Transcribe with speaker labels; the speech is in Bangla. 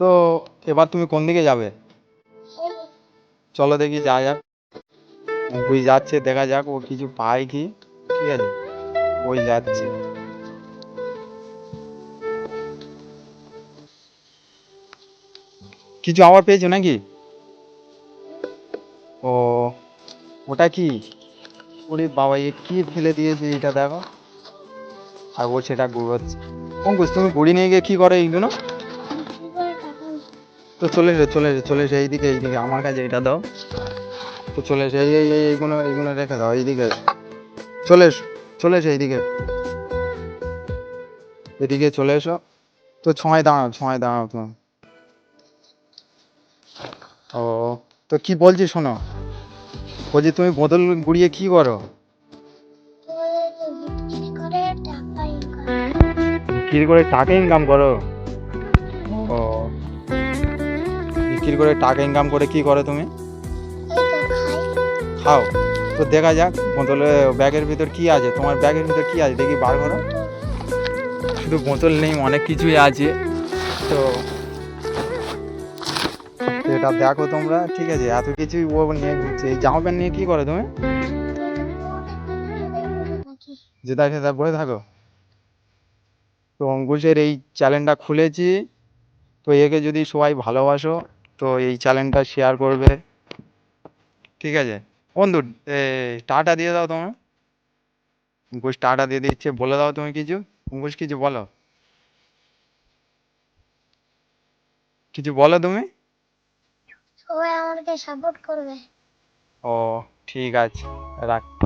Speaker 1: তো এবার তুমি কোন দিকে যাবে? চলো দেখি যা যাক। ওই যাচ্ছে, দেখা যাক ও কিছু পায় কি। ঠিক আছে, ওই যাচ্ছে। কিছু আবার পেয়েছ নাকি? ও, ওটা কি? ওরে বাবা, এ কি ফেলে দিয়েছে এটা দেখো। আর ও সেটা গুড়োচ্ছে অঙ্কুশ তুমি গুড়ি নিয়ে গিয়ে কি করে এইগুলো তো চলে এসে চলে এসে চলে এসো এইদিকে এইদিকে আমার কাছে এটা দাও। তো চলে এসো এই এই এই এইগুলো এইগুলো রেখে দাও এইদিকে। চলে এসো চলে এসো এইদিকে। এদিকে চলে এসো। তো ছয় দাঁড়াও ছয় দাঁড়াও তুমি ও তো কি বলছি শোনো? বলছি তুমি বোতল গুড়িয়ে কি করো? বিক্রি করে টাকা ইনকাম করো? বিক্রি করে টাকা ইনকাম করে কি করো তুমি? খাও। তো দেখা যাক, বোতলে ব্যাগের ভিতর কি আছে? তোমার ব্যাগের ভিতর কি আছে? দেখি বার করো। শুধু বোতল নেই, অনেক কিছুই আছে। তো এটা দেখো তোমরা, ঠিক আছে? এত কিছুই ও নিয়ে ঘুরছে। এই জামা প্যান্ট নিয়ে কি করো তুমি? যেটা সেটা বলে থাকো। তো অঙ্কুশের এই চ্যানেলটা খুলেছি। তো একে যদি সবাই ভালোবাসো তো এই চ্যানেলটা শেয়ার করবে। ঠিক আছে? বন্ধু টাটা দিয়ে দাও তোমার অঙ্কুশ টাটা দিয়ে দিচ্ছে বলে দাও তুমি কিছু। অঙ্কুশ কিছু বলো। কিছু বলো তুমি।
Speaker 2: সবাই আমাকে সাপোর্ট করবে।
Speaker 1: ও ঠিক আছে রাখ